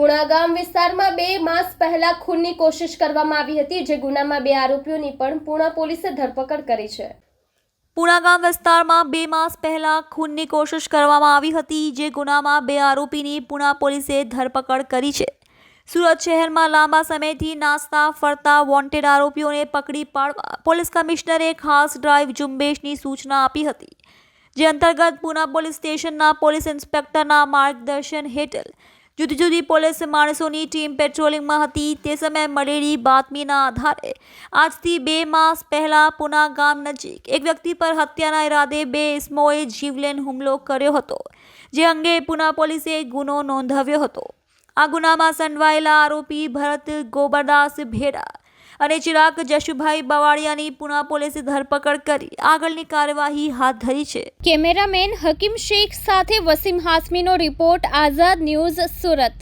પુણા ગામ વિસ્તારમાં બે માસ પહેલા ખૂનની કોશિશ કરવામાં આવી હતી, જે ગુનામાં બે આરોપીઓની પણ પુણા પોલીસે ધરપકડ કરી છે. પુણા ગામ વિસ્તારમાં બે માસ પહેલા ખૂનની કોશિશ કરવામાં આવી હતી, જે ગુનામાં બે આરોપીની પુણા પોલીસે ધરપકડ કરી છે. સુરત શહેરમાં લાંબા સમયથી નાસ્તા ફરતા વોન્ટેડ આરોપીઓને પકડી પાડવા પોલીસ કમિશનરે ખાસ ડ્રાઈવ ઝુંબેશની સૂચના આપી હતી, જે અંતર્ગત પુના પોલીસ સ્ટેશનના પોલીસ ઇન્સ્પેક્ટરના માર્ગદર્શન હેઠળ જુદી જુદી પોલીસ માણસોની ટીમ પેટ્રોલિંગમાં હતી. તે સમયે મળેલી બાતમીના આધારે આજથી બે માસ પહેલા પુના ગામ નજીક એક વ્યક્તિ પર હત્યાના ઈરાદે બે ઇસમોએ જીવલેન હુમલો કર્યો હતો, જે અંગે પુના પોલીસે ગુનો નોંધાવ્યો હતો. આ ગુનામાં સંડવાયેલા આરોપી ભરત ગોબરદાસ ભેડા અને ચિરાગ જશુભાઈ બવાડિયાની પુના પોલીસે ધરપકડ કરી. આગળની કાર્યવાહી હાથ ધરી છે. કેમેરામેન હકીમ શેખ સાથે વસીમ હાસમીનો રિપોર્ટ આઝાદ ન્યૂઝ સુરત.